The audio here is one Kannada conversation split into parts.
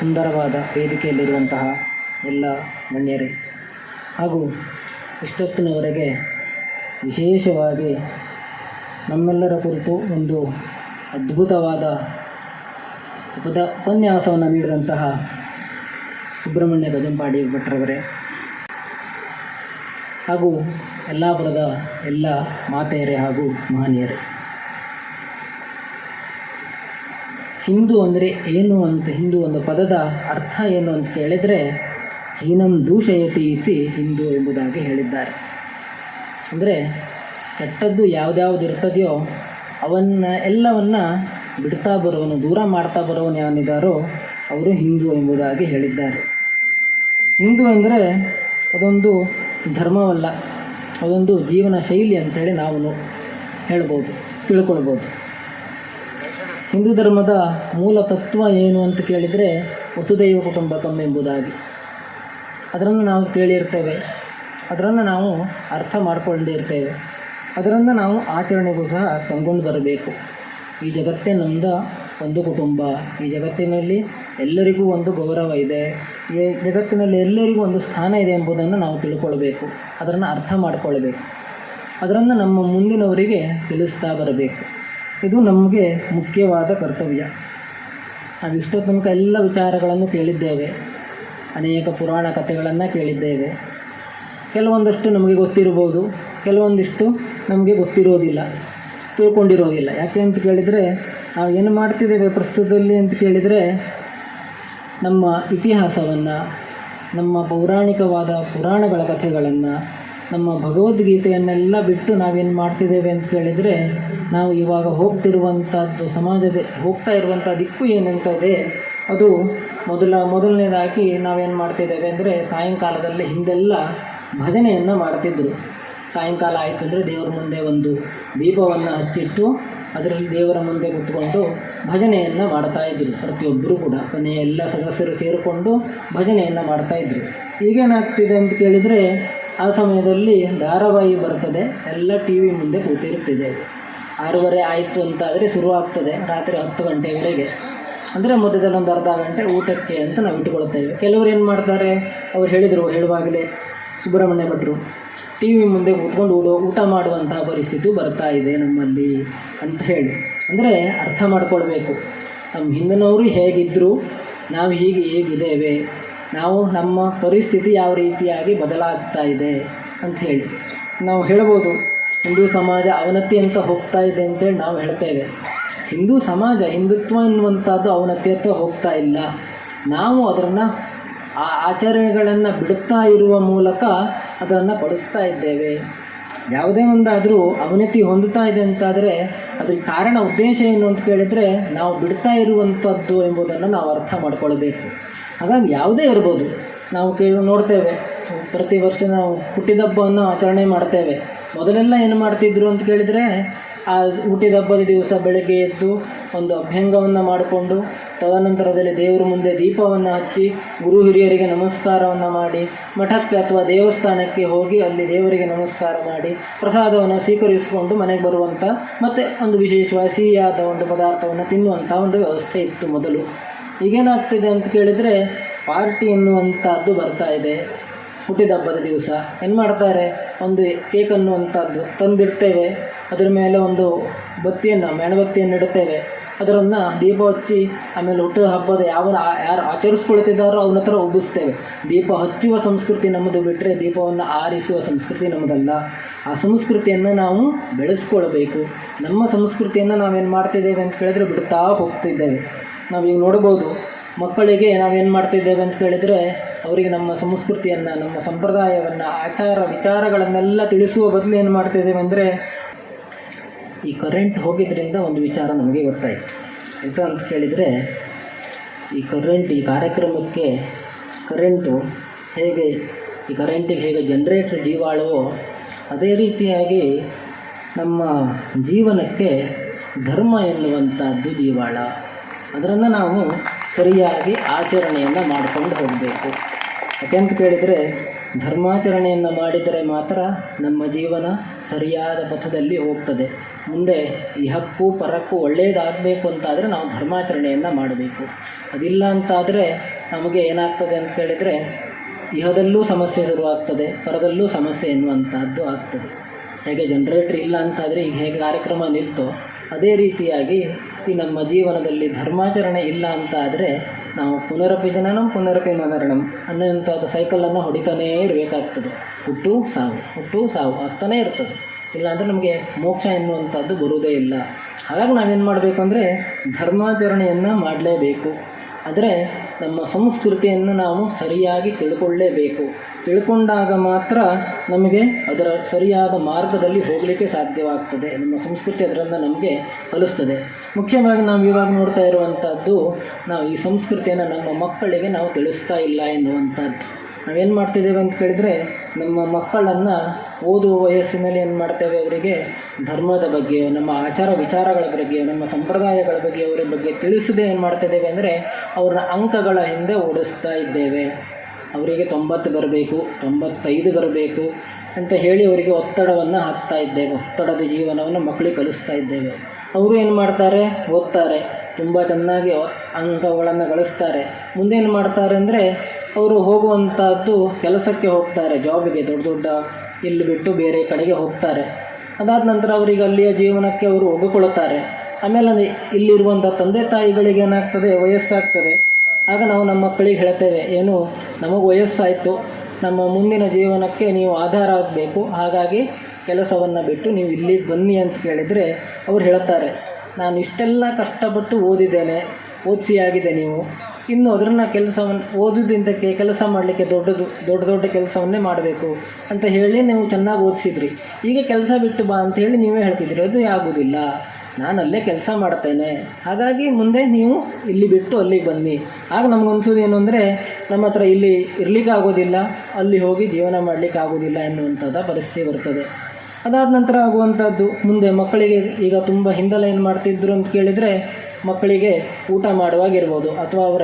ಸುಂದರವಾದ ವೇದಿಕೆಯಲ್ಲಿರುವಂತಹ ಎಲ್ಲ ಗಣ್ಯರೇ, ಹಾಗೂ ಇಷ್ಟೊತ್ತಿನವರೆಗೆ ವಿಶೇಷವಾಗಿ ನಮ್ಮೆಲ್ಲರ ಕುರಿತು ಒಂದು ಅದ್ಭುತವಾದ ಉಪದ, ಉಪನ್ಯಾಸವನ್ನು ನೀಡಿದಂತಹ ಸುಬ್ರಹ್ಮಣ್ಯ ಗಜಂಪಾಡಿ ಭಟ್ರವರೇ, ಹಾಗೂ ಯಲ್ಲಾಪುರದ ಎಲ್ಲ ಮಾತೆಯರೇ ಹಾಗೂ ಮಹನೀಯರೇ. ಹಿಂದೂ ಅಂದರೆ ಏನು ಅಂತ, ಹಿಂದೂ ಒಂದು ಪದದ ಅರ್ಥ ಏನು ಅಂತ ಕೇಳಿದರೆ, ಹೀನಂ ದೂಷಯತಿ ಇತಿ ಹಿಂದೂ ಎಂಬುದಾಗಿ ಹೇಳಿದ್ದಾರೆ. ಅಂದರೆ ಕೆಟ್ಟದ್ದು ಯಾವುದ್ಯಾವುದು ಇರ್ತದೆಯೋ ಅವನ್ನ ಎಲ್ಲವನ್ನ ಬಿಡ್ತಾ ಬರೋನು, ದೂರ ಮಾಡ್ತಾ ಬರೋನು ಯಾನಿದ್ದಾರೋ ಅವರು ಹಿಂದೂ ಎಂಬುದಾಗಿ ಹೇಳಿದ್ದಾರೆ. ಹಿಂದೂ ಅಂದರೆ ಅದೊಂದು ಧರ್ಮವಲ್ಲ, ಅದೊಂದು ಜೀವನ ಶೈಲಿ ಅಂತೇಳಿ ನಾವು ಹೇಳ್ಬೋದು, ತಿಳ್ಕೊಳ್ಬೋದು. ಹಿಂದೂ ಧರ್ಮದ ಮೂಲ ತತ್ವ ಏನು ಅಂತ ಕೇಳಿದರೆ ವಸುದೈವ ಕುಟುಂಬಕಂ ಎಂಬುದಾಗಿ. ಅದರನ್ನು ನಾವು ಕೇಳಿರ್ತೇವೆ. ಅದರನ್ನು ನಾವು ಅರ್ಥ ಮಾಡಿಕೊಂಡಿರ್ತೇವೆ ಅದರಿಂದ ನಾವು ಆಚರಣೆಗೂ ಸಹ ತಂದುಕೊಂಡು ಬರಬೇಕು. ಈ ಜಗತ್ತೇ ನಮ್ಮದ ಒಂದು ಕುಟುಂಬ. ಈ ಜಗತ್ತಿನಲ್ಲಿ ಎಲ್ಲರಿಗೂ ಒಂದು ಗೌರವ ಇದೆ. ಈ ಜಗತ್ತಿನಲ್ಲಿ ಎಲ್ಲರಿಗೂ ಒಂದು ಸ್ಥಾನ ಇದೆ ಎಂಬುದನ್ನು ನಾವು ತಿಳ್ಕೊಳ್ಬೇಕು. ಅದರನ್ನು ಅರ್ಥ ಮಾಡಿಕೊಳ್ಬೇಕು. ಅದರಿಂದ ನಮ್ಮ ಮುಂದಿನವರಿಗೆ ತಿಳಿಸ್ತಾ ಬರಬೇಕು. ಇದು ನಮಗೆ ಮುಖ್ಯವಾದ ಕರ್ತವ್ಯ. ನಾವು ಇಷ್ಟೋ ತನಕ ಎಲ್ಲ ವಿಚಾರಗಳನ್ನು ಕೇಳಿದ್ದೇವೆ. ಅನೇಕ ಪುರಾಣ ಕಥೆಗಳನ್ನು ಕೇಳಿದ್ದೇವೆ. ಕೆಲವೊಂದಷ್ಟು ನಮಗೆ ಗೊತ್ತಿರ್ಬೋದು ಕೆಲವೊಂದಿಷ್ಟು ನಮಗೆ ಗೊತ್ತಿರೋದಿಲ್ಲ, ತಿಳ್ಕೊಂಡಿರೋದಿಲ್ಲ. ಯಾಕೆ ಅಂತ ಕೇಳಿದರೆ, ನಾವು ಏನು ಮಾಡ್ತಿದ್ದೇವೆ ಪ್ರಸ್ತುತದಲ್ಲಿ ಅಂತ ಕೇಳಿದರೆ, ನಮ್ಮ ಇತಿಹಾಸವನ್ನು, ನಮ್ಮ ಪೌರಾಣಿಕವಾದ ಪುರಾಣಗಳ ಕಥೆಗಳನ್ನು ನಮ್ಮ ಭಗವದ್ಗೀತೆಯನ್ನೆಲ್ಲ ಬಿಟ್ಟು ನಾವೇನು ಮಾಡ್ತಿದ್ದೇವೆ ಅಂತ ಕೇಳಿದರೆ, ನಾವು ಇವಾಗ ಹೋಗ್ತಿರುವಂಥದ್ದು ಸಮಾಜದ, ಹೋಗ್ತಾ ಇರುವಂಥ ದಿಕ್ಕು ಏನಂತ ಇದೆ ಅದು ಮೊದಲ, ಮೊದಲನೇದಾಗಿ ನಾವೇನು ಮಾಡ್ತಿದ್ದೇವೆ ಅಂದರೆ ಸಾಯಂಕಾಲದಲ್ಲಿ ಹಿಂದೆಲ್ಲ ಭಜನೆಯನ್ನು ಮಾಡ್ತಿದ್ದರು ಸಾಯಂಕಾಲ ಆಯಿತು ಅಂದರೆ ದೇವರ ಮುಂದೆ ಒಂದು ದೀಪವನ್ನು ಹಚ್ಚಿಟ್ಟು, ಅದರಲ್ಲಿ ದೇವರ ಮುಂದೆ ಕೂತ್ಕೊಂಡು ಭಜನೆಯನ್ನು ಇದ್ದರು ಪ್ರತಿಯೊಬ್ಬರು ಕೂಡ ಮನೆಯ ಎಲ್ಲ ಸದಸ್ಯರು ಸೇರಿಕೊಂಡು ಭಜನೆಯನ್ನು ಇದ್ದರು ಈಗೇನಾಗ್ತಿದೆ ಅಂತ ಕೇಳಿದರೆ ಆ ಸಮಯದಲ್ಲಿ ಧಾರಾವಾಹಿ ಬರ್ತದೆ, ಎಲ್ಲ ಟಿ ವಿ ಮುಂದೆ ಕೂತಿರುತ್ತಿದೆ. ಆರೂವರೆ ಆಯಿತು ಅಂತಾದರೆ ಶುರುವಾಗ್ತದೆ, ರಾತ್ರಿ ಹತ್ತು ಗಂಟೆವರೆಗೆ. ಅಂದರೆ ಮಧ್ಯದಲ್ಲಿ ಒಂದು ಅರ್ಧ ಗಂಟೆ ಊಟಕ್ಕೆ ಅಂತ ನಾವು ಇಟ್ಕೊಳ್ತೇವೆ ಕೆಲವರು ಏನು ಮಾಡ್ತಾರೆ, ಅವ್ರು ಹೇಳಿದರು, ಹೇಳುವಾಗಲೇ, ಸುಬ್ರಹ್ಮಣ್ಯ ಭಟ್ರು ಟಿ ವಿ ಮುಂದೆ ಕೂತ್ಕೊಂಡು ಊಟ ಊಟ ಮಾಡುವಂತಹ ಪರಿಸ್ಥಿತಿ ಬರ್ತಾ ಇದೆ ನಮ್ಮಲ್ಲಿ, ಅಂತ ಹೇಳಿ. ಅಂದರೆ ಅರ್ಥ ಮಾಡ್ಕೊಳ್ಬೇಕು. ನಮ್ಮ ಹಿಂದಿನವರು ಹೇಗಿದ್ದರು ನಾವು ಹೀಗೆ ಹೇಗಿದ್ದೇವೆ ನಾವು ನಮ್ಮ ಪರಿಸ್ಥಿತಿ ಯಾವ ರೀತಿಯಾಗಿ ಬದಲಾಗ್ತಾ ಇದೆ ಅಂತ ಹೇಳಿ. ನಾವು ಹೇಳ್ಬೋದು ಹಿಂದೂ ಸಮಾಜ ಅವನತಿ ಅಂತ ಹೋಗ್ತಾ ಇದೆ ಅಂತೇಳಿ ನಾವು ಹೇಳ್ತೇವೆ. ಹಿಂದೂ ಸಮಾಜ ಹಿಂದುತ್ವ ಎನ್ನುವಂಥದ್ದು ಅಂತ ಹೋಗ್ತಾ ಇಲ್ಲ. ನಾವು ಅದನ್ನು ಆ ಆಚರಣೆಗಳನ್ನು ಬಿಡುತ್ತಾ ಇರುವ ಮೂಲಕ ಅದನ್ನು ಪಡಿಸ್ತಾ ಇದ್ದೇವೆ. ಯಾವುದೇ ಒಂದಾದರೂ ಅವನತಿ ಹೊಂದುತ್ತಾ ಇದೆ ಅಂತಾದರೆ ಅದಕ್ಕೆ ಕಾರಣ ಉದ್ದೇಶ ಏನು ಅಂತ ಕೇಳಿದರೆ ನಾವು ಬಿಡ್ತಾ ಇರುವಂಥದ್ದು ಎಂಬುದನ್ನು ನಾವು ಅರ್ಥ ಮಾಡ್ಕೊಳ್ಬೇಕು. ಹಾಗಾಗಿ ಯಾವುದೇ ಇರ್ಬೋದು. ನಾವು ಕೇಳಿ ನೋಡ್ತೇವೆ. ಪ್ರತಿ ವರ್ಷ ನಾವು ಹುಟ್ಟಿದಬ್ಬವನ್ನು ಆಚರಣೆ ಮಾಡ್ತೇವೆ. ಮೊದಲೆಲ್ಲ ಏನು ಮಾಡ್ತಿದ್ರು ಅಂತ ಕೇಳಿದರೆ, ಆ ಹುಟ್ಟಿದಬ್ಬದ ದಿವಸ ಬೆಳಗ್ಗೆ ಎದ್ದು ಒಂದು ಅಭ್ಯಂಗವನ್ನು ಮಾಡಿಕೊಂಡು, ತದನಂತರದಲ್ಲಿ ದೇವರ ಮುಂದೆ ದೀಪವನ್ನು ಹಚ್ಚಿ, ಗುರು ಹಿರಿಯರಿಗೆ ನಮಸ್ಕಾರವನ್ನು ಮಾಡಿ, ಮಠಕ್ಕೆ ಅಥವಾ ದೇವಸ್ಥಾನಕ್ಕೆ ಹೋಗಿ ಅಲ್ಲಿ ದೇವರಿಗೆ ನಮಸ್ಕಾರ ಮಾಡಿ, ಪ್ರಸಾದವನ್ನು ಸ್ವೀಕರಿಸಿಕೊಂಡು ಮನೆಗೆ ಬರುವಂಥ ಮತ್ತು ಒಂದು ವಿಶೇಷವಾಗಿ ಸಿಹಿಯಾದ ಒಂದು ಪದಾರ್ಥವನ್ನು ತಿನ್ನುವಂಥ ಒಂದು ವ್ಯವಸ್ಥೆ ಇತ್ತು ಮೊದಲು. ಈಗೇನಾಗ್ತಿದೆ ಅಂತ ಕೇಳಿದರೆ ಪಾರ್ಟಿ ಎನ್ನುವಂಥದ್ದು ಬರ್ತಾ ಇದೆ. ಹುಟ್ಟಿದಬ್ಬದ ದಿವಸ. ಏನು ಮಾಡ್ತಾರೆ? ಒಂದು ಕೇಕ್ ಅನ್ನುವಂಥದ್ದು ತಂದಿಡ್ತೇವೆ. ಅದರ ಮೇಲೆ ಒಂದು ಬತ್ತಿಯನ್ನು, ಮೇಣಬತ್ತಿಯನ್ನು ಇಡುತ್ತೇವೆ ಅದರನ್ನು ದೀಪ ಹಚ್ಚಿ, ಆಮೇಲೆ ಹುಟ್ಟಿದ ಹಬ್ಬದ ಯಾವ ಯಾರು ಆಚರಿಸ್ಕೊಳ್ತಿದ್ದಾರೋ ಅವನ ಹತ್ರ ಒಬ್ಬಿಸ್ತೇವೆ ದೀಪ ಹಚ್ಚುವ ಸಂಸ್ಕೃತಿ ನಮ್ಮದು ಬಿಟ್ಟರೆ ದೀಪವನ್ನು ಆರಿಸುವ ಸಂಸ್ಕೃತಿ ನಮ್ಮದಲ್ಲ ಆ ಸಂಸ್ಕೃತಿಯನ್ನು ನಾವು ಬೆಳೆಸ್ಕೊಳ್ಬೇಕು. ನಮ್ಮ ಸಂಸ್ಕೃತಿಯನ್ನು ನಾವೇನು ಮಾಡ್ತಿದ್ದೇವೆ ಅಂತ ಕೇಳಿದ್ರೆ ಬಿಡ್ತಾ ಹೋಗ್ತಿದ್ದೇವೆ. ನಾವೀಗ ನೋಡ್ಬೋದು, ಮಕ್ಕಳಿಗೆ ನಾವೇನು ಮಾಡ್ತಿದ್ದೇವೆ ಅಂತ ಕೇಳಿದರೆ, ಅವರಿಗೆ ನಮ್ಮ ಸಂಸ್ಕೃತಿಯನ್ನು, ನಮ್ಮ ಸಂಪ್ರದಾಯವನ್ನು, ಆಚಾರ ವಿಚಾರಗಳನ್ನೆಲ್ಲ ತಿಳಿಸುವ ಬದಲು ಏನು ಮಾಡ್ತಿದ್ದೇವೆ ಅಂದರೆ, ಈ ಕರೆಂಟ್ ಹೋಗಿದ್ದರಿಂದ ಒಂದು ವಿಚಾರ ನಮಗೆ ಗೊತ್ತಾಯಿತು. ಎಂತ ಅಂತ ಕೇಳಿದರೆ, ಈ ಕರೆಂಟ್ ಈ ಕಾರ್ಯಕ್ರಮಕ್ಕೆ ಕರೆಂಟು ಹೇಗೆ, ಈ ಕರೆಂಟಿಗೆ ಹೇಗೆ ಜನ್ರೇಟ್ರ್ ಜೀವಾಳವೋ, ಅದೇ ರೀತಿಯಾಗಿ ನಮ್ಮ ಜೀವನಕ್ಕೆ ಧರ್ಮ ಎನ್ನುವಂಥದ್ದು ಜೀವಾಳ. ಅದನ್ನು ನಾವು ಸರಿಯಾಗಿ ಆಚರಣೆಯನ್ನು ಮಾಡಿಕೊಂಡು ಹೋಗಬೇಕು. ಯಾಕೆಂತ ಕೇಳಿದರೆ, ಧರ್ಮಾಚರಣೆಯನ್ನು ಮಾಡಿದರೆ ಮಾತ್ರ ನಮ್ಮ ಜೀವನ ಸರಿಯಾದ ಪಥದಲ್ಲಿ ಹೋಗ್ತದೆ. ಮುಂದೆ ಇಹಕ್ಕೂ ಪರಕ್ಕೂ ಒಳ್ಳೆಯದಾಗಬೇಕು ಅಂತಾದರೆ ನಾವು ಧರ್ಮಾಚರಣೆಯನ್ನು ಮಾಡಬೇಕು. ಅದಿಲ್ಲ ಅಂತಾದರೆ ನಮಗೆ ಏನಾಗ್ತದೆ ಅಂತ ಕೇಳಿದರೆ, ಇಹದಲ್ಲೂ ಸಮಸ್ಯೆ ಶುರುವಾಗ್ತದೆ, ಪರದಲ್ಲೂ ಸಮಸ್ಯೆ ಎನ್ನುವಂಥದ್ದು ಆಗ್ತದೆ. ಹೇಗೆ ಜನ್ರೇಟ್ರ್ ಇಲ್ಲ ಅಂತಾದರೆ ಈಗ ಹೇಗೆ ಕಾರ್ಯಕ್ರಮ ನಿಲ್ತೋ, ಅದೇ ರೀತಿಯಾಗಿ ಈ ನಮ್ಮ ಜೀವನದಲ್ಲಿ ಧರ್ಮಾಚರಣೆ ಇಲ್ಲ ಅಂತ ಆದರೆ ನಾವು ಪುನರಪಿ ಜನನಂ ಪುನರಪಿ ಮನರಣಂ ಅನ್ನೋಂಥದ್ದು ಸೈಕಲನ್ನು ಹೊಡಿತಾನೇ ಇರಬೇಕಾಗ್ತದೆ. ಹುಟ್ಟು, ಸಾವು. ಹುಟ್ಟು, ಸಾವು ಆಗ್ತಾನೇ ಇರ್ತದೆ. ಇಲ್ಲಾಂದರೆ ನಮಗೆ ಮೋಕ್ಷ ಎನ್ನುವಂಥದ್ದು ಬರುವುದೇ ಇಲ್ಲ. ಹಾಗಾಗಿ ನಾವೇನು ಮಾಡಬೇಕು ಅಂದರೆ ಧರ್ಮಾಚರಣೆಯನ್ನು ಮಾಡಲೇಬೇಕು. ಆದರೆ ನಮ್ಮ ಸಂಸ್ಕೃತಿಯನ್ನು ನಾವು ಸರಿಯಾಗಿ ತಿಳ್ಕೊಳ್ಳೇಬೇಕು. ತಿಳ್ಕೊಂಡಾಗ ಮಾತ್ರ ನಮಗೆ ಅದರ ಸರಿಯಾದ ಮಾರ್ಗದಲ್ಲಿ ಹೋಗಲಿಕ್ಕೆ ಸಾಧ್ಯವಾಗ್ತದೆ. ನಮ್ಮ ಸಂಸ್ಕೃತಿ ಅದರಿಂದ ನಮಗೆ ಕಲಿಸ್ತದೆ. ಮುಖ್ಯವಾಗಿ ನಾವು ಇವಾಗ ನೋಡ್ತಾ ಇರುವಂಥದ್ದು ನಾವು ಈ ಸಂಸ್ಕೃತಿಯನ್ನು ನಮ್ಮ ಮಕ್ಕಳಿಗೆ ನಾವು ತಿಳಿಸ್ತಾ ಇಲ್ಲ ಎನ್ನುವಂಥದ್ದು ನಾವೇನು ಮಾಡ್ತಿದ್ದೇವೆ ಅಂತ ಕೇಳಿದರೆ, ನಮ್ಮ ಮಕ್ಕಳನ್ನು ಓದುವ ವಯಸ್ಸಿನಲ್ಲಿ ಏನು ಮಾಡ್ತೇವೆ ಅವರಿಗೆ? ಧರ್ಮದ ಬಗ್ಗೆ, ನಮ್ಮ ಆಚಾರ ವಿಚಾರಗಳ ಬಗ್ಗೆ, ನಮ್ಮ ಸಂಪ್ರದಾಯಗಳ ಬಗ್ಗೆ, ಅವರ ಬಗ್ಗೆ ತಿಳಿಸದೆ ಏನು ಮಾಡ್ತಿದ್ದೇವೆ ಅಂದರೆ ಅವರ ಅಂಕಗಳ ಹಿಂದೆ ಓಡಿಸ್ತಾ ಇದ್ದೇವೆ. ಅವರಿಗೆ ತೊಂಬತ್ತು ಬರಬೇಕು, ತೊಂಬತ್ತೈದು ಬರಬೇಕು ಅಂತ ಹೇಳಿ ಅವರಿಗೆ ಒತ್ತಡವನ್ನು ಹಾಕ್ತಾ ಇದ್ದೇವೆ. ಒತ್ತಡದ ಜೀವನವನ್ನು ಮಕ್ಕಳಿಗೆ ಕಲಿಸ್ತಾ ಇದ್ದೇವೆ. ಅವರು ಏನು ಮಾಡ್ತಾರೆ? ಓದ್ತಾರೆ. ತುಂಬ ಚೆನ್ನಾಗಿ ಅಂಕಗಳನ್ನು ಗಳಿಸ್ತಾರೆ. ಮುಂದೇನು ಮಾಡ್ತಾರೆ ಅಂದರೆ ಅವರು ಹೋಗುವಂಥದ್ದು ಕೆಲಸಕ್ಕೆ ಹೋಗ್ತಾರೆ. ಜಾಬಿಗೆ ದೊಡ್ಡ ದೊಡ್ಡ ಇಲ್ಲಿ ಬಿಟ್ಟು ಬೇರೆ ಕಡೆಗೆ ಹೋಗ್ತಾರೆ. ಅದಾದ ನಂತರ ಅವರಿಗೆ ಅಲ್ಲಿಯ ಜೀವನಕ್ಕೆ ಅವರು ಒಗ್ಗಿಕೊಳ್ಳುತ್ತಾರೆ ಆಮೇಲೆ ಇಲ್ಲಿರುವಂಥ ತಂದೆ ತಾಯಿಗಳಿಗೆ ಏನಾಗ್ತದೆ? ವಯಸ್ಸಾಗ್ತದೆ. ಆಗ ನಾವು ನಮ್ಮ ಮಕ್ಕಳಿಗೆ ಹೇಳ್ತೇವೆ, ಏನು, ನಮಗೆ ವಯಸ್ಸಾಯಿತು. ನಮ್ಮ ಮುಂದಿನ ಜೀವನಕ್ಕೆ ನೀವು ಆಧಾರ ಆಗಬೇಕು. ಹಾಗಾಗಿ ಕೆಲಸವನ್ನು ಬಿಟ್ಟು ನೀವು ಇಲ್ಲಿಗೆ ಬನ್ನಿ ಅಂತ ಕೇಳಿದರೆ ಅವ್ರು ಹೇಳ್ತಾರೆ ನಾನು ಇಷ್ಟೆಲ್ಲ ಕಷ್ಟಪಟ್ಟು ಓದಿದ್ದೇನೆ, ಓದಿಸಿ ಆಗಿದೆ ನೀವು. ಇನ್ನು ಅದನ್ನು ಕೆಲಸವನ್ನು ಓದಿದ್ದಿಂದ ಕೆಲಸ ಮಾಡಲಿಕ್ಕೆ ದೊಡ್ಡದು, ದೊಡ್ಡ ದೊಡ್ಡ ಕೆಲಸವನ್ನೇ ಮಾಡಬೇಕು ಅಂತ ಹೇಳಿ ನೀವು ಚೆನ್ನಾಗಿ ಓದಿಸಿದ್ರಿ. ಈಗ ಕೆಲಸ ಬಿಟ್ಟು ಬಾ ಅಂತ ಹೇಳಿ ನೀವೇ ಹೇಳ್ತಿದ್ರಿ ಅದು ಆಗೋದಿಲ್ಲ. ನಾನು ಅಲ್ಲೇ ಕೆಲಸ ಮಾಡ್ತೇನೆ. ಹಾಗಾಗಿ ಮುಂದೆ ನೀವು ಇಲ್ಲಿ ಬಿಟ್ಟು ಅಲ್ಲಿಗೆ ಬನ್ನಿ. ಆಗ ನಮಗನ್ಸೋದು ಏನು ಅಂದರೆ, ನಮ್ಮ ಹತ್ರ ಇಲ್ಲಿ ಇರಲಿಕ್ಕೆ ಆಗೋದಿಲ್ಲ ಅಲ್ಲಿ ಹೋಗಿ ಜೀವನ ಮಾಡಲಿಕ್ಕೆ ಆಗೋದಿಲ್ಲ ಎನ್ನುವಂಥದ್ದು ಪರಿಸ್ಥಿತಿ ಬರ್ತದೆ. ಅದಾದ ನಂತರ ಆಗುವಂಥದ್ದು ಮುಂದೆ ಮಕ್ಕಳಿಗೆ ಈಗ ತುಂಬ ಹಿಂದೆಲ್ಲ ಏನು ಮಾಡ್ತಿದ್ರು ಅಂತ ಕೇಳಿದರೆ, ಮಕ್ಕಳಿಗೆ ಊಟ ಮಾಡುವಾಗಿರ್ಬೋದು, ಅಥವಾ ಅವರ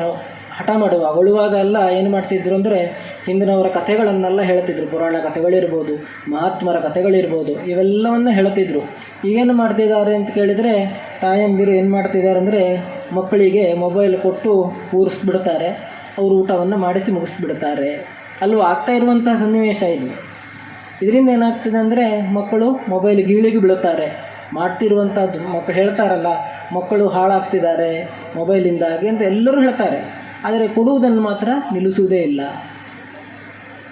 ಹಠ ಮಾಡುವಾಗ ಉಳುವಾಗ ಎಲ್ಲ ಏನು ಮಾಡ್ತಿದ್ರು ಅಂದರೆ, ಹಿಂದಿನವರ ಕಥೆಗಳನ್ನೆಲ್ಲ ಹೇಳ್ತಿದ್ರು. ಪುರಾಣ ಕಥೆಗಳಿರ್ಬೋದು, ಮಹಾತ್ಮರ ಕಥೆಗಳಿರ್ಬೋದು, ಇವೆಲ್ಲವನ್ನು ಹೇಳ್ತಿದ್ರು. ಈಗೇನು ಮಾಡ್ತಿದ್ದಾರೆ ಅಂತ ಕೇಳಿದರೆ, ತಾಯಂದಿರು ಏನು ಮಾಡ್ತಿದ್ದಾರೆ ಅಂದರೆ, ಮಕ್ಕಳಿಗೆ ಮೊಬೈಲ್ ಕೊಟ್ಟು ಕೂರಿಸ್ಬಿಡ್ತಾರೆ. ಅವರು ಊಟವನ್ನು ಮಾಡಿಸಿ ಮುಗಿಸ್ಬಿಡ್ತಾರೆ. ಅಲ್ಲೂ ಆಗ್ತಾ ಇರುವಂಥ ಸನ್ನಿವೇಶ ಇದು. ಇದರಿಂದ ಏನಾಗ್ತದೆ ಅಂದರೆ ಮಕ್ಕಳು ಮೊಬೈಲ್ ಗೀಳಿಗೆ ಬೀಳುತ್ತಾರೆ. ಮಾಡ್ತಿರುವಂಥದ್ದು ಮಕ್ಕಳು ಹೇಳ್ತಾರಲ್ಲ, ಮಕ್ಕಳು ಹಾಳಾಗ್ತಿದ್ದಾರೆ ಮೊಬೈಲಿಂದಾಗಿ ಅಂತ ಎಲ್ಲರೂ ಹೇಳ್ತಾರೆ. ಆದರೆ ಕೊಡುವುದನ್ನು ಮಾತ್ರ ನಿಲ್ಲಿಸುವುದೇ ಇಲ್ಲ.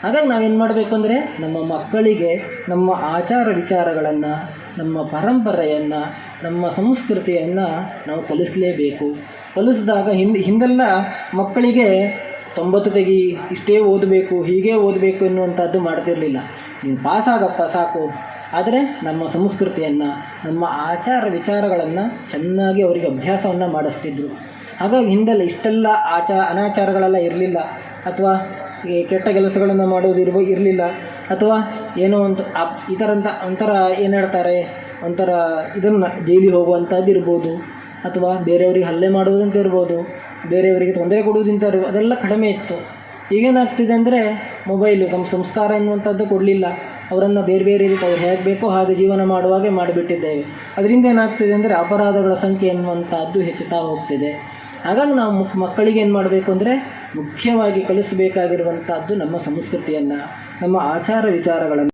ಹಾಗಾಗಿ ನಾವೇನು ಮಾಡಬೇಕು ಅಂದರೆ ನಮ್ಮ ಮಕ್ಕಳಿಗೆ ನಮ್ಮ ಆಚಾರ ವಿಚಾರಗಳನ್ನು, ನಮ್ಮ ಪರಂಪರೆಯನ್ನು, ನಮ್ಮ ಸಂಸ್ಕೃತಿಯನ್ನು ನಾವು ಕಲಿಸಲೇಬೇಕು. ಕಲಿಸಿದಾಗ ಹಿಂದೆ, ಹಿಂದೆಲ್ಲ ಮಕ್ಕಳಿಗೆ ತೊಂಬತ್ತು ತೆಗಿ, ಇಷ್ಟೇ ಓದಬೇಕು, ಹೀಗೆ ಓದಬೇಕು ಎನ್ನುವಂಥದ್ದು ಮಾಡ್ತಿರಲಿಲ್ಲ. ನೀನು ಪಾಸಾಗಪ್ಪ, ಸಾಕು. ಆದರೆ ನಮ್ಮ ಸಂಸ್ಕೃತಿಯನ್ನು, ನಮ್ಮ ಆಚಾರ ವಿಚಾರಗಳನ್ನು ಚೆನ್ನಾಗಿ ಅವರಿಗೆ ಅಭ್ಯಾಸವನ್ನು ಮಾಡಿಸ್ತಿದ್ರು. ಹಾಗಾಗಿ ಹಿಂದೆಲ್ಲ ಇಷ್ಟೆಲ್ಲ ಆಚಾರ ಅನಾಚಾರಗಳೆಲ್ಲ ಇರಲಿಲ್ಲ. ಅಥವಾ ಕೆಟ್ಟ ಕೆಲಸಗಳನ್ನು ಮಾಡೋದು ಇರ್ಬೋ ಇರಲಿಲ್ಲ. ಅಥವಾ ಏನೋ ಒಂದು ಅಪ್ ಈ ಥರಂಥ ಒಂಥರ ಏನು ಹೇಳ್ತಾರೆ, ಒಂಥರ ಇದನ್ನು ಜೈಲಿಗೆ ಹೋಗುವಂಥದ್ದು ಇರ್ಬೋದು. ಅಥವಾ ಬೇರೆಯವರಿಗೆ ಹಲ್ಲೆ ಮಾಡುವುದಂತ ಇರ್ಬೋದು. ಬೇರೆಯವರಿಗೆ ತೊಂದರೆ ಕೊಡುವುದಂತ ಇರ್ಬೋದು. ಅದೆಲ್ಲ ಕಡಿಮೆ ಇತ್ತು. ಈಗೇನಾಗ್ತಿದೆ ಅಂದರೆ ಮೊಬೈಲು ನಮ್ಮ ಸಂಸ್ಕಾರ ಎನ್ನುವಂಥದ್ದು ಕೊಡಲಿಲ್ಲ. ಅವರನ್ನು ಬೇರೆ ಬೇರೆ ರೀತಿ ಅವ್ರು ಹೇಗೆ ಬೇಕೋ ಹಾಗೆ ಜೀವನ ಮಾಡುವಾಗೆ ಮಾಡಿಬಿಟ್ಟಿದ್ದೇವೆ. ಅದರಿಂದ ಏನಾಗ್ತಿದೆ ಅಂದರೆ ಅಪರಾಧಗಳ ಸಂಖ್ಯೆ ಎನ್ನುವಂಥದ್ದು ಹೆಚ್ಚುತ್ತಾ ಹೋಗ್ತಿದೆ. ಹಾಗಾಗಿ ನಾವು ಮುಕ್ ಮಕ್ಕಳಿಗೆ ಏನು ಮಾಡಬೇಕು ಅಂದರೆ ಮುಖ್ಯವಾಗಿ ಕಲಿಸಬೇಕಾಗಿರುವಂಥದ್ದು ನಮ್ಮ ಸಂಸ್ಕೃತಿಯನ್ನು, ನಮ್ಮ ಆಚಾರ ವಿಚಾರಗಳನ್ನು.